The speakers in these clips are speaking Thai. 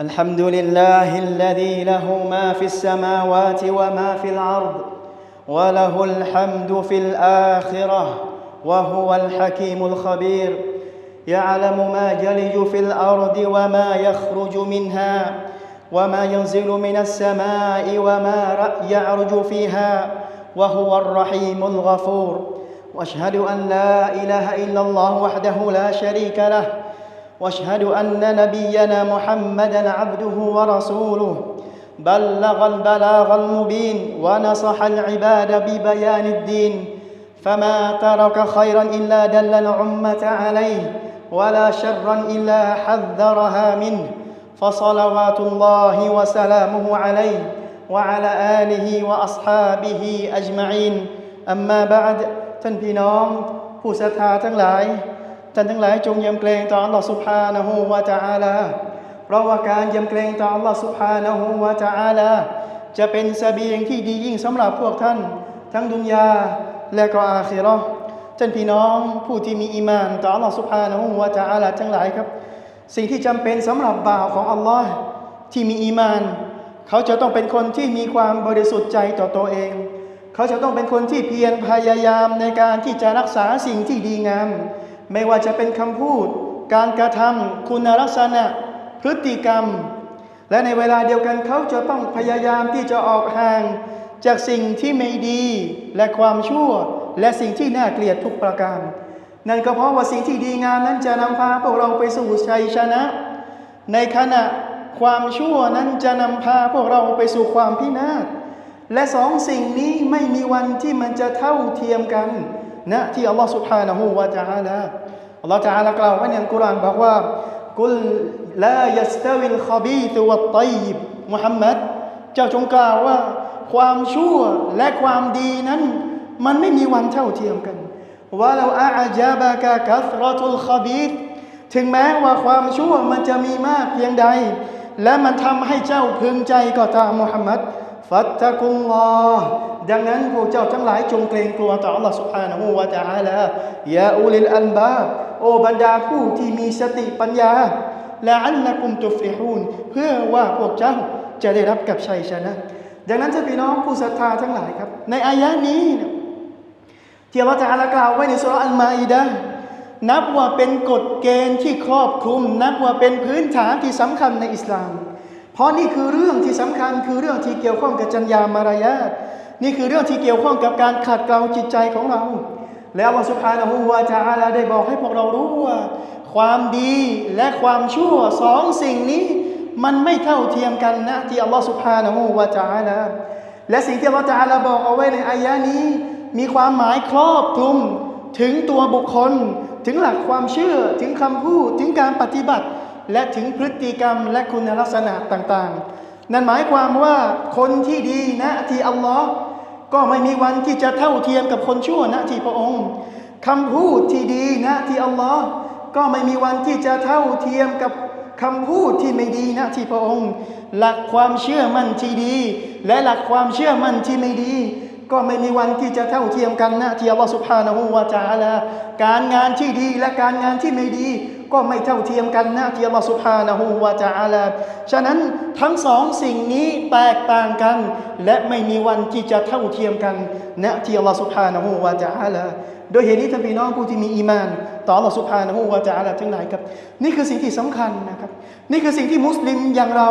الحمد لله الذي له ما في السماوات وما في الأرض وله الحمد في الآخرة وهو الحكيم الخبير. يعلم ما يلج في الأرض وما يخرج منها وما ينزل من السماء وما يعرج فيها وهو الرحيم الغفور. وأشهد أن لا إله إلا الله وحده لا شريك له واشهد ان نبينا محمدا عبده ورسوله بلغ البلاغ المبين ونصح العباد ببيان الدين فما ترك خيرا الا دل الامه عليه ولا شرا الا حذرها منه فصلوات الله وسلامه عليه وعلى اله واصحابه اجمعين اما بعد ท่านพี่น้องผู้ศรัทธาทั้งหลาย ท่านทั้งหลายจงยำเกรงต่ออัลลอฮ์สุบฮานะฮูวาจาอลาเพราะว่าการยำเกรงต่ออัลลอฮ์สุบฮานะฮูวาจาอลาจะเป็นสบียงที่ดียิ่งสำหรับพวกท่าน ทั้งดุนยาและก็อาคีรอท่านพี่น้องผู้ที่มีอีมานต่ออัลลอฮ์สุบฮานะฮูวาจาอาลาทั้งหลายครับ สิ่งที่จำเป็นสำหรับบ่าวของอัลลอฮ์ที่มีอีมาน เขาจะต้องเป็นคนที่มีความบริสุทธิ์ใจต่อตัวเอง เขาจะต้องเป็นคนที่เพียรพยายามในการที่จะรักษาสิ่งที่ดีงาม ไม่ว่าจะเป็นคำพูด การกระทำคุณลักษณะ พฤติกรรม และในเวลาเดียวกันเขาจะต้องพยายามที่จะออกห่าง จากสิ่งที่ไม่ดีและความชั่ว และสิ่งที่น่าเกลียดทุกประการ นั่นก็เพราะว่าสิ่งที่ดีงามนั้นจะนำพาพวกเราไปสู่ชัยชนะ ในขณะความชั่วนั้นจะนำพาพวกเราไปสู่ความพินาศและสองสิ่งนี้ไม่มีวันที่มันจะเท่าเทียมกัน นะที่อัลลอฮ์สุบฮานะฮูวาจาลาอัลลอฮ์จาลากล่าวไว้ในกุรานบอกว่ากุลลายัสตวิลขบีตวัตไตบมุฮัมมัดเจ้าจงกล่าวว่า ความชั่วและความดีนั้น มันไม่มีวันเท่าเทียมกันว่าเราอาจาบากากัสรอตุลขบีตถึงแม้ว่าความชั่วมันจะมีมากเพียงใด และมันทำให้เจ้าพึงใจก็ตามมุฮัมมัดฟัตตะกุลลอ ดังนั้นพวกเจ้าทั้งหลายจงเกรงกลัวต่อ Allah سبحانه และ تعالى ยาอูลิลอันบาบโอบรรดาผู้ที่มีสติปัญญาละอัลละกุมตุฟลิฮูนเพื่อว่าพวกเจ้าจะได้รับกับชัยชนะ ดังนั้นท่านพี่น้องผู้ศรัทธาทั้งหลายครับ ในอายะนี้ที่อัลลอฮฺจะอาลากล่าวไว้ในสุรอัลมาอิดะนับว่าเป็นกฎเกณฑ์ที่ครอบคลุม นับว่าเป็นพื้นฐานที่สำคัญในอิสลาม เพราะนี่คือเรื่องที่สำคัญคือเรื่องที่เกี่ยวข้องกับจัญญามารยาท นี่คือเรื่องที่เกี่ยวข้องกับการขัดเกลาจิตใจของเรา แล้วอัลลอฮฺสุบฮานะฮูวาจาอาลาได้บอกให้พวกเรารู้ว่า ความดีและความชั่วสองสิ่งนี้ มันไม่เท่าเทียมกันนะที่อัลลอฮฺสุบฮานะฮูวาจาอาลาและสิ่งที่อัลลอฮฺจาอาลาบอกเอาไว้ในอายะนี้ มีความหมายครอบคลุมถึงตัวบุคคล ถึงหลักความเชื่อถึงคำพูดถึงการปฏิบัติ และถึงพฤติกรรมและคุณลักษณะต่างๆ นั่นหมายความว่าคนที่ดีนะที่อัลลอฮ์ ก็ไม่มีวันที่จะเท่าเทียมกับคนชั่วนะที่พระองค์คำพูดที่ดีนะที่อัลลอฮ์ก็ไม่มีวันที่จะเท่าเทียมกับคำพูดที่ไม่ดีนะที่พระองค์ หลักความเชื่อมั่นที่ดี และหลักความเชื่อมั่นที่ไม่ดี ก็ไม่มีวันที่จะเท่าเทียมกันนะที่อัลลอฮฺสุบฮานะฮูวาจาลาการงานที่ดีและการงานที่ไม่ดี ก็ไม่เท่าเทียมกันนะที่อัลลอฮฺสุบฮานะฮูวาจาลาฉะนั้นทั้งสองสิ่งนี้แตกต่างกัน และไม่มีวันที่จะเท่าเทียมกันนะที่อัลลอฮฺสุบฮานะฮูวาจาลาโดยเหตุนี้ท่านพี่น้องผู้ที่มีอีมาน ต่ออัลลอฮฺสุบฮานะฮูวาจาลาทั้งหลายครับ นี่คือสิ่งที่สำคัญนะครับ นี่คือสิ่งที่มุสลิมอย่างเรา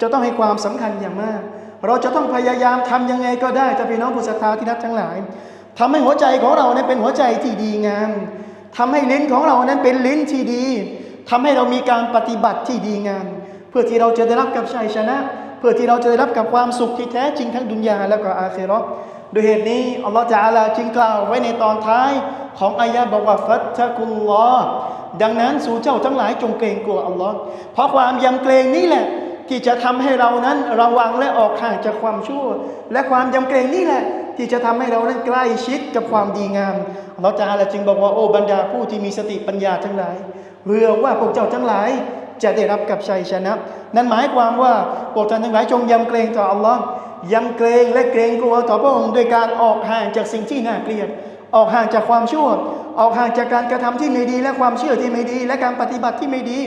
จะต้องให้ความสำคัญอย่างมาก เราจะต้องพยายามทำยังไงก็ได้ท่านพี่น้องผู้ศรัทธาที่นับทั้งหลายทำให้หัวใจของเรานั้นเป็นหัวใจที่ดีงาม ทำให้ลิ้นของเรานั้นเป็นลิ้นที่ดีทำให้เรามีการปฏิบัติที่ดีงามเพื่อที่เราจะได้รับกับชัยชนะ เพื่อที่เราจะได้รับกับความสุขที่แท้จริงทั้งดุนยาและก็อาคิเราะห์โดยเหตุนี้อัลลอฮฺจะอาลาจึงกล่าวไว้ในตอนท้ายของอายะบอกว่าฟัตตะกุลลอ์ดังนั้นสู่เจ้าทั้งหลายจงเกรงกลัวอัลลอฮ์เพราะความยำเกรงนี้แหละ ที่จะทำให้เรานั้นระวังและออกห่างจากความชั่ว และความยำเกรงนี่แหละ ที่จะทำให้เรานั้นใกล้ชิดกับความดีงามเราจะอะไรจึงบอกว่าโอ้บรรดาผู้ที่มีสติปัญญาทั้งหลายเพื่อว่าพวกเจ้าทั้งหลายจะได้รับกับชัยชนะ นั่นหมายความว่าพวกท่านทั้งหลายจงยำเกรงต่ออัลลอฮ์ยำเกรงและเกรงกลัวต่อพระองค์โดยการออกห่างจากสิ่งที่น่าเกลียด ออกห่างจากความชั่ว ออกห่างจากการกระทำที่ไม่ดีและความเชื่อที่ไม่ดี และการปฏิบัติที่ไม่ดี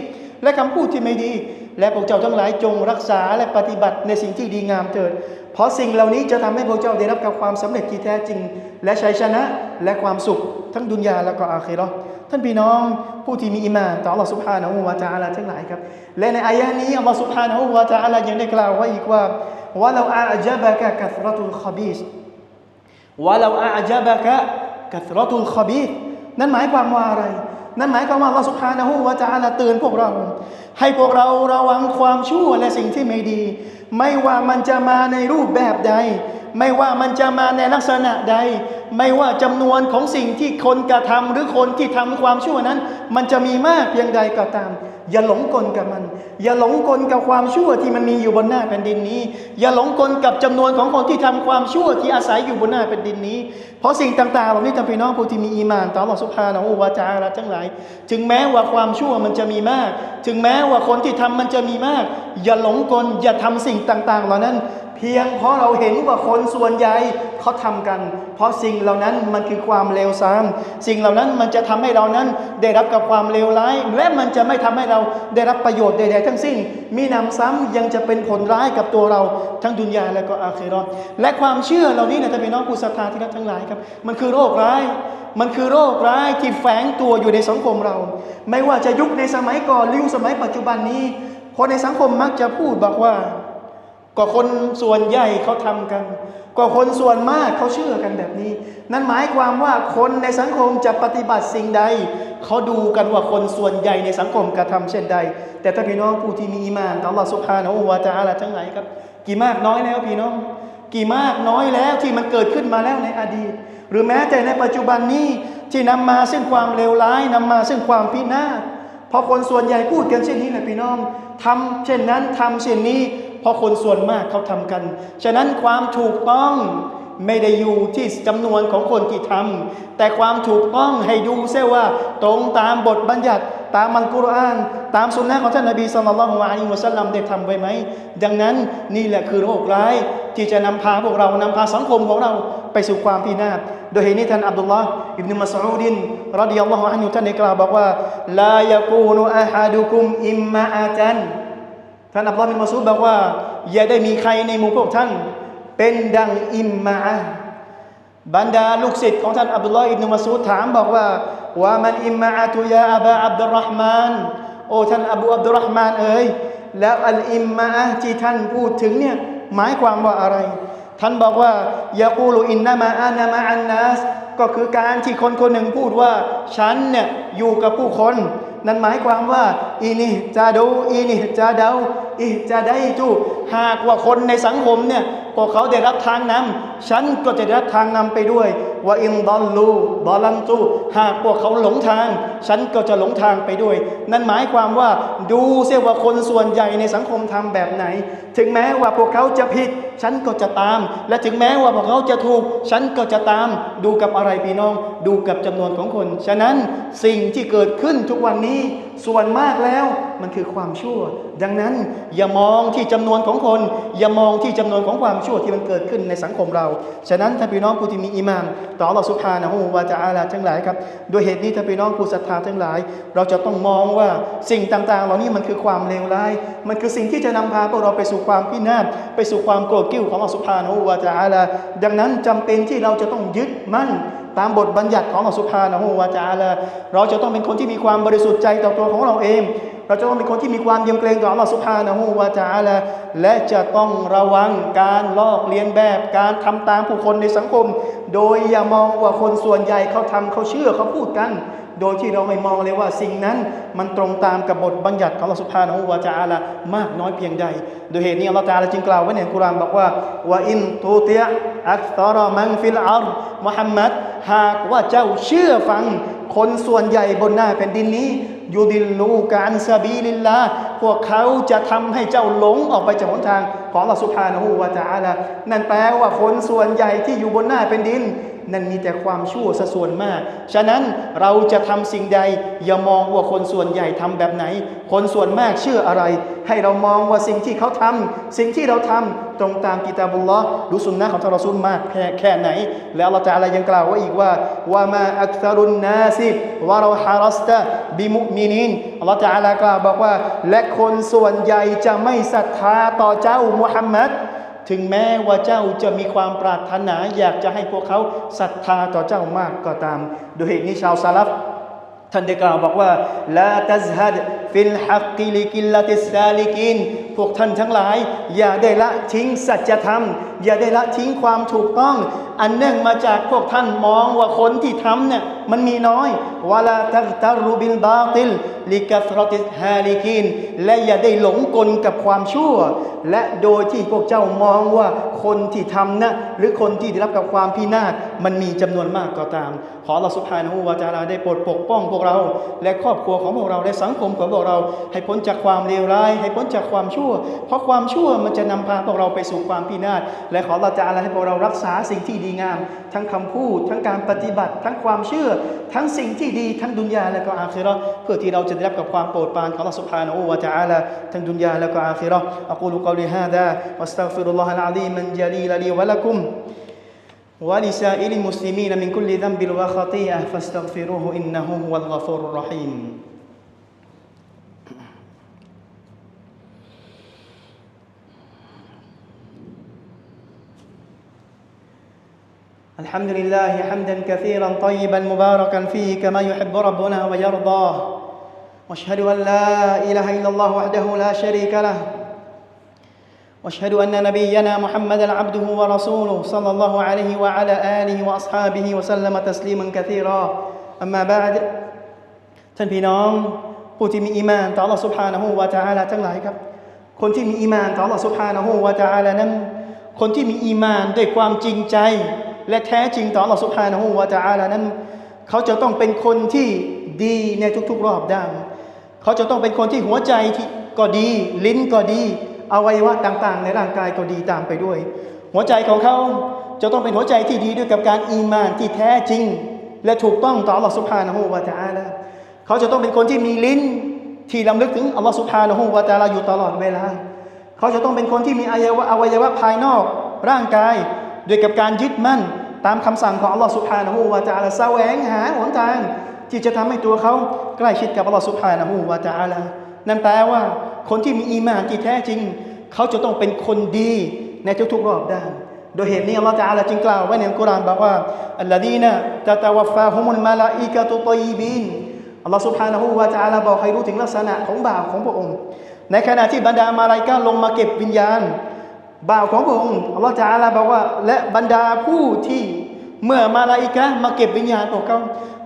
และคำพูดที่ไม่ดี และพวกเจ้าทั้งหลายจงรักษาและปฏิบัติในสิ่งที่ดีงามเถิด เพราะสิ่งเหล่านี้จะทำให้พวกเจ้าได้รับกับความสำเร็จที่แท้จริง และชัยชนะและความสุขทั้งดุนยาและก็อาคิเราะห์ท่านพี่น้องผู้ที่มีอิมานต่อ Allah Subhanahu wa Taala ทั้งหลายครับ และในอายะนี้ Allah Subhanahu wa Taala ยังได้กล่าวไว้อีกว่าว่าเราอาจับกะกัสรตุลขบีสว่าเราอาจับกะกัสรตุลขบีษนั่นหมายความว่าอะไร นั่นหมายความว่าเราสุภานะฮูวะตะอาลาเตือนพวกเรา ให้พวกเราระวังความชั่วและสิ่งที่ไม่ดี ไม่ว่ามันจะมาในรูปแบบใด ไม่ว่ามันจะมาในลักษณะใด ไม่ว่าจำนวนของสิ่งที่คนกระทำหรือคนที่ทำความชั่วนั้น มันจะมีมากเพียงใดก็ตาม อย่าหลงกลกับมัน อย่าหลงกลกับความชั่วที่มันมีอยู่บนหน้าแผ่นดินนี้ อย่าหลงกลกับจำนวนของคนที่ทำความชั่วที่อาศัยอยู่บนหน้าแผ่นดินนี้ เพราะสิ่งต่างๆเหล่านี้ทำพี่น้องผู้ที่มีอีมานต่อหลักสุภานะอูวาจาระทั้งหลายถึงแม้ว่าความชั่วมันจะมีมาก ถึงแม้ว่าคนที่ทำมันจะมีมาก อย่าหลงกลอย่าทำสิ่งต่างๆ เหล่านั้นเพียงเพราะเราเห็นว่าคนส่วนใหญ่เขาทำกัน เพราะสิ่งเหล่านั้นมันคือความเลวทราม สิ่งเหล่านั้นมันจะทำให้เรานั้นได้รับกับความเลวร้าย และมันจะไม่ทำให้เราได้รับประโยชน์ใดๆทั้งสิ้น มีนำซ้ำยังจะเป็นผลร้ายกับตัวเราทั้งดุนยาและก็อาคิเราะห์และความเชื่อเหล่านี้นะท่านพี่น้องผู้ศรัทธาที่รักทั้งหลายครับ มันคือโรคร้าย มันคือโรคร้ายที่แฝงตัวอยู่ในสังคมเรา ไม่ว่าจะยุคในสมัยก่อนหรือยุคสมัยปัจจุบันนี้ คนในสังคมมักจะพูดบอกว่า ก็คนส่วนใหญ่เขาทำกัน ก็คนส่วนมากเขาเชื่อกันแบบนี้ นั่นหมายความว่าคนในสังคมจะปฏิบัติสิ่งใด เขาดูกันว่าคนส่วนใหญ่ในสังคมกระทำเช่นใด แต่ถ้าพี่น้องผู้ที่มีอีมานต่อ Allah Subhanahu wa Taala ทั้งหลายครับ กี่มากน้อยแล้วพี่น้อง กี่มากน้อยแล้วที่มันเกิดขึ้นมาแล้วในอดีต หรือแม้แต่ในปัจจุบันนี้ที่นำมาซึ่งความเลวร้ายนำมาซึ่งความพินาศเพราะคนส่วนใหญ่พูดกันเช่นนี้แหละพี่น้องทำเช่นนั้นทำเช่นนี้ เพราะคนส่วนมากเขาทำกัน ฉะนั้นความถูกต้องไม่ได้อยู่ที่จำนวนของคนที่ทำแต่ความถูกต้องให้ดูเสียว่า ตรงตามบทบัญญัติตามอัลกุรอาน ตามสุนนะของท่านนบีสุลต่านละฮ์อะลัยฮิวะสัลลัมได้ทำไว้ไหม ดังนั้นนี่แหละคือโรคร้าย ที่จะนำพาพวกเรานำพาสังคมของเราไปสู่ความพินาศโดยเหตุนี้ท่านอับดุลลอฮ์อิบนุมัสอูดินรดิยัลลอฮุอันฮุท่านได้กล่าวบอกว่าลายากูนุอะฮัดุคุมอิมมาอาจัน ท่านอับดุลลอฮ์บินมัสูดบอกว่า อย่าได้มีใครในหมู่พวกท่าน เป็นดังอิมมาะบรรดาลูกศิษย์ของท่านอับดุลลอฮ์อิบนุมัสูดถามบอกว่าว่ามันอิมมาอะตุยาอบาอับดุลรอฮ์มานโอ้ท่านอบูอับดุลรอฮ์มานเอ๋ยแล้วอัลอิมมาอะที่ท่านพูดถึงเนี่ยหมายความว่าอะไร ท่านบอกว่ายากูลูอินนามาอานามาอันนัสก็คือการที่คนคนหนึ่งพูดว่า ฉันเนี่ยอยู่กับผู้คน นั่นหมายความว่าอีนี่จะดูอีนี่จะเดาอีจะได้จูหากว่าคนในสังคมเนี่ยพวกเขาได้รับทางนำฉันก็จะได้รับทางนำไปด้วยว่าอินดอลลูดอลันตูหากพวกเขาหลงทาง ฉันก็จะหลงทางไปด้วย นั่นหมายความว่าดูเสียว่าคนส่วนใหญ่ในสังคมทำแบบไหน ถึงแม้ว่าพวกเขาจะผิด ฉันก็จะตาม และถึงแม้ว่าพวกเขาจะถูก ฉันก็จะตาม ดูกับอะไรพี่น้อง ดูกับจำนวนของคน ฉะนั้นสิ่งที่เกิดขึ้นทุกวันนี้ส่วนมากแล้วมันคือความชั่ว ดังนั้นอย่ามองที่จำนวนของคน อย่ามองที่จำนวนของความชั่วที่มันเกิดขึ้นในสังคมเรา ฉะนั้นท่านพี่น้องผู้ที่มีอีมานต่อ Allah Subhanahu wa Taala ทั้งหลายครับด้วยเหตุนี้ท่านพี่น้องผู้ศรัทธาทั้งหลาย เราจะต้องมองว่าสิ่งต่างๆ เหล่านี้มันคือความเลวร้าย มันคือสิ่งที่จะนำพาพวกเราไปสู่ความพินาศไปสู่ความโกรธกิ้วของ Allah Subhanahu wa Taala ดังนั้นจำเป็นที่เราจะต้องยึดมั่น ตามบทบัญญัติของอัลสุภานะฮูวาจาละเราจะต้องเป็นคนที่มีความบริสุทธิ์ใจต่อตัวของเราเอง เราจะต้องเป็นคนที่มีความเยียมเกรงต่ออัลลอฮฺสุภานะฮูวาจาละและจะต้องระวังการลอกเลียนแบบการทำตามผู้คนในสังคม โดยอย่ามองว่าคนส่วนใหญ่เขาทำเขาเชื่อเขาพูดกัน โดยที่เราไม่มองเลยว่าสิ่งนั้นมันตรงตามกับบทบัญญัติของอัลอสุบฮานะฮูวาจาลามากน้อยเพียงใด โดยเหตุนี้อัลลอฮฺตะอาลาจึงกล่าวไว้ในกุรานบอกว่าว่าอินตูเตียอักตารมันฟิลอาร์มุฮัมมัดหากว่าเจ้าเชื่อฟังคนส่วนใหญ่บนหน้าแผ่นดินนี้ยูดิลลูการซาบีลิลลา พวกเขาจะทำให้เจ้าหลงออกไปจากหนทางของอัลลอฮฺสุภานะฮูวาจาละนั่นแปลว่าคนส่วนใหญ่ที่อยู่บนหน้าเป็นดิน นั่นมีแต่ความชั่วซะส่วนมาก ฉะนั้นเราจะทำสิ่งใด อย่ามองว่าคนส่วนใหญ่ทำแบบไหน คนส่วนมากเชื่ออะไร ให้เรามองว่าสิ่งที่เขาทำสิ่งที่เราทำตรงตามกิตาบุลลอฮ์ดูสุนนะของท่านรอซูลมากแค่แค่ไหน แล้วเราจะอะไรยังกล่าวว่าอีกว่าว่ามาอักษรุนนาสิวะเราฮารัสตะบิมุมินินอัลลอฮฺจะอะไรกล่าวบอกว่า และคนส่วนใหญ่จะไม่ศรัทธาต่อเจ้ามุฮัมมัด ถึงแม้ว่าเจ้าจะมีความปรารถนา อยากจะให้พวกเขาศรัทธาต่อเจ้ามากก็ตามโดยเหตุนี้ชาวซาลัฟท่านได้กล่าวบอกว่าลาตัซฮัดฟิลฮักกิลิกิลลติสซาลิกินพวกท่านทั้งหลาย อย่าได้ละทิ้งสัจธรรม อย่าได้ละทิ้งความถูกต้อง อันเนื่องมาจากพวกท่านมองว่าคนที่ทำเนี่ยมันมีน้อยวาลาตักตารูบิลบาติลลิกัสรติสฮาลิกินและอย่าได้หลงกลกับความชั่ว และโดยที่พวกเจ้ามองว่าคนที่ทำนะหรือคนที่ได้รับกับความพินาศมันมีจำนวนมากก็ตาม ขอเราสุภานูวาจาราได้โปรดปกป้องพวกเรา และครอบครัวของพวกเราและสังคมของพวกเรา ให้พ้นจากความเลวร้าย ให้พ้นจากความชเพราะความชั่วมันจะนำพาพวกเราไปสู่ความพินาศและขอเราจะอะไรให้พวกเรารักษาสิ่งที่ดีงาม ทั้งคำพูด ทั้งการปฏิบัติ ทั้งความเชื่อ ทั้งสิ่งที่ดีทั้งดุนยาและก็อาคิเราะห์เพื่อที่เราจะได้รับกับความโปรดปรานของเราสุภานูวาจาราทั้งดุนยาและก็อาคิเราะห์อักูลุกอลิฮาดาวัสตัฆฟิรุลลอฮะอัลอะซีมันจลีลลีวะละกุม ولسائر المسلمين من كل ذنب وخطيئة فاستغفروه إنه هو الغفور الرحيم الحمد لله حمدا كثيرا طيبا مباركا فيه كما يحب ربنا ويرضاه واشهد ان لا اله الا الله وحده لا شريك له واشهد ان نبينا محمدا عبده ورسوله صلى الله عليه وعلى اله واصحابه وسلم تسليما كثيرا اما بعد ท่านพี่น้องผู้ที่มีอีมานต่อ Allah سبحانه และ تعالى ทั้งหลายครับ คนที่มีอีมานต่อ Allah سبحانه และ تعالى นั้น คนที่มีอีมานด้วยความจริงใจ และแท้จริงต่อ Allah سبحانه และ تعالى นั้น เขาจะต้องเป็นคนที่ดีในทุกๆรอบด้าน เขาจะต้องเป็นคนที่หัวใจที่ก็ดี ลิ้นก็ดี อวัยวะต่างๆ ในร่างกายก็ดีตามไปด้วย หัวใจของเขาจะต้องเป็นหัวใจที่ดีด้วยกับการอีมานที่แท้จริง และถูกต้องต่อ Allah سبحانه และ تعالى เขาจะต้องเป็นคนที่มีลิ้นที่ลำลึกถึง Allah سبحانه และ تعالى อยู่ตลอดเวลา เขาจะต้องเป็นคนที่มีอวัยวะอวัยวะภายนอกร่างกายด้วยกับการยึดมั่น ตามคำสั่งของอัลลอฮฺสุบฮานะฮูวาจาลาแสวงหาหนทางที่จะทำให้ตัวเขาใกล้ชิดกับอัลลอฮฺสุบฮานะฮูวาจาลานั่นแปลว่าคนที่มีอีมานที่แท้จริง เขาจะต้องเป็นคนดีในทุกๆรอบด้านโดยเหตุนี้อัลลอฮฺจะอาลาจึงกล่าวไว้ในอัลกุรานบอกว่าอัลลอฮีนะตะตาวฟาฮุมุลมาลาอิกะตุตอยบินอัลลอฮฺสุบฮานะฮูวาจาลาบอกให้รู้ถึงลักษณะของบ่าวของพระองค์ ในขณะที่บรรดามาลายกาลงมาเก็บวิญญาณ บ่าวของพระองค์อัลลอฮฺตะอาลาบอกว่า และบรรดาผู้ที่เมื่อมาลาอิกะมาเก็บวิญญาณของเขา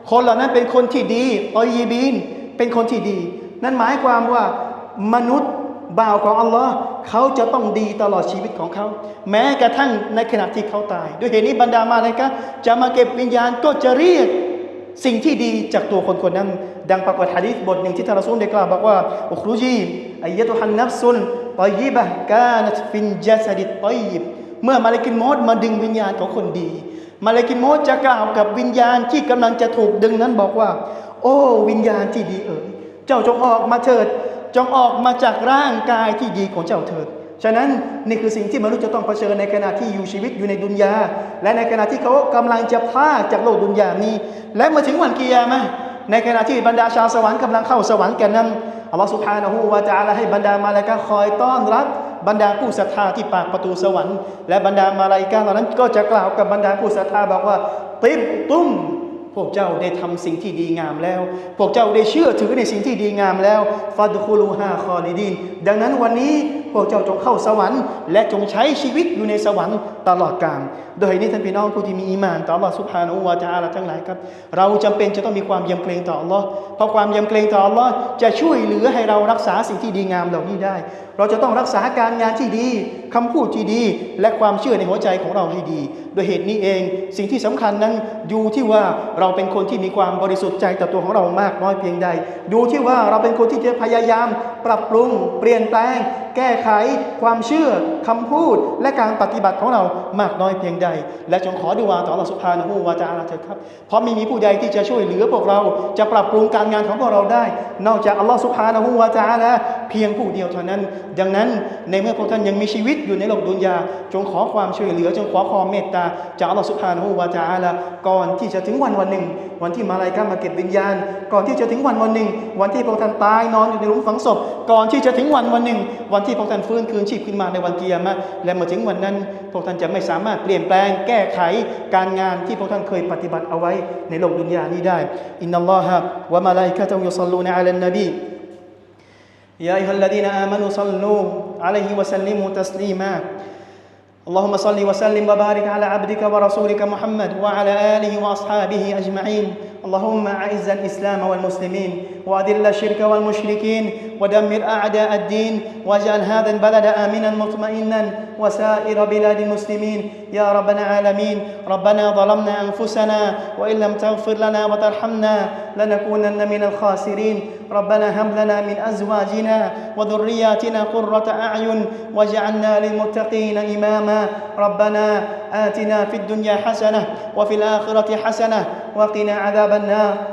คนเหล่านั้นเป็นคนที่ดีตอยบินเป็นคนที่ดี นั่นหมายความว่ามนุษย์บ่าวของอัลลอฮ์เขาจะต้องดีตลอดชีวิตของเขา แม้กระทั่งในขณะที่เขาตาย ด้วยเหตุนี้บรรดามาเลยกะจะมาเก็บวิญญาณก็จะเรียกสิ่งที่ดีจากตัวคนคนนั้น ดังปรากฏฮะดีษบทหนึ่งที่ท่านรอซูลได้กล่าวบอกว่าอุครุจีอายะตุฮันนัฟซุน ตอยิบะกานัตฟินจัสดิตตอยิบ เมื่อมาเลกินโมดมาดึงวิญญาณของคนดี มาเลกินโมดจะกล่าวกับวิญญาณที่กำลังจะถูกดึงนั้นบอกว่า โอ้วิญญาณที่ดีเอ๋ยเจ้าจงออกมาเถิด จงออกมาจากร่างกายที่ดีของเจ้าเถิดฉะนั้นนี่คือสิ่งที่มนุษย์จะต้องเผชิญในขณะที่อยู่ชีวิตอยู่ในดุนยา และในขณะที่เขากำลังจะพลาดจากโลกดุนยานี้ และเมื่อถึงวันกิยามะห์ในขณะที่บรรดาชาวสวรรค์กำลังเข้าสวรรค์กันนั้น อัลลอฮฺสุภานะฮูวาจะอาละให้บรรดามาลาอิกาคอยต้อนรับบรรดาผู้ศรัทธาที่ปากประตูสวรรค์ และบรรดามาลาอิกาเหล่านั้นก็จะกล่าวกับบรรดาผู้ศรัทธาบอกว่า ติบตุ้มพวกเจ้าได้ทำสิ่งที่ดีงามแล้ว พวกเจ้าได้เชื่อถือในสิ่งที่ดีงามแล้วฟาดคูลูฮาคอลิดีน ดังนั้นวันนี้ พวกเจ้าจงเข้าสวรรค์และจงใช้ชีวิตอยู่ในสวรรค์ตลอดกาลโดยนี้ท่านพี่น้องผู้ที่มีอีมานต่อ Allah สุบฮานาอูวาตาละทั้งหลายครับ เราจำเป็นจะต้องมีความยำเกรงต่อ Allah เพราะความยำเกรงต่อ Allah จะช่วยเหลือให้เรารักษาสิ่งที่ดีงามเหล่านี้ได้ เราจะต้องรักษาการงานที่ดีคำพูดที่ดี และความเชื่อในหัวใจของเราให้ดี โดยเหตุนี้เอง สิ่งที่สำคัญนั้นอยู่ที่ว่าเราเป็นคนที่มีความบริสุทธิ์ใจต่อตัวของเรามากน้อยเพียงใด ดูที่ว่าเราเป็นคนที่จะพยายามปรับปรุงเปลี่ยนแปลง แก้ไขความเชื่อคำพูดและการปฏิบัติของเรามากน้อยเพียงใด และจงขอดูอาต่อ Allah Subhanahu wa Taala เถิดครับ เพราะไม่มีผู้ใดที่จะช่วยเหลือพวกเราจะปรับปรุงการงานของพวกเราได้ นอกจาก Allah Subhanahu wa Taala เพียงผู้เดียวเท่านั้น ดังนั้นในเมื่อพวกท่านยังมีชีวิตอยู่ในโลกดุนยา จงขอความช่วยเหลือ จงขอความเมตตาจาก Allah Subhanahu wa Taala ก่อนที่จะถึงวันวันหนึ่ง วันที่มาลายกามาเก็บวิญญาณ ก่อนที่จะถึงวันวันหนึ่ง วันที่พวกท่านตายนอนอยู่ในหลุมฝังศพ ก่อนที่จะถึงวันวันหนึ่ง วันที่พวท่านฟื้นคืนชีพขึ้นมาในวันเกียรมะและเมื่อถึงวันนั้น พวกท่านจะไม่สามารถเปลี่ยนแปลงแก้ไขการงานที่พวกท่านเคยปฏิบัติเอาไว้ในโลกดุนยานี้ได้ อินนัลลอฮะวะมาลาอิกะตุยุซัลลูนอะลันนบี يا أيها الذين آمنوا صلوا عليه وسلموا تسليما اللهم صل وسلم وبارك على عبدك ورسولك محمد وعلى آله وأصحابه أجمعين اللهم أعز الإسلام والمسلمين وأذل الشرك والمشركين ودمر أعداء الدين واجعل هذا البلد آمنا مطمئنا وسائر بلاد المسلمين. يا رب العالمين ربنا ظلمنا أنفسنا وإن لم تغفر لنا وترحمنا لنكونن من الخاسرين. ربنا هب لنا من أزواجنا وذرياتنا قرة أعين واجعلنا للمتقين إماما. ربنا آتنا في الدنيا حسنة وفي الآخرة حسنة وقنا عذاب النار.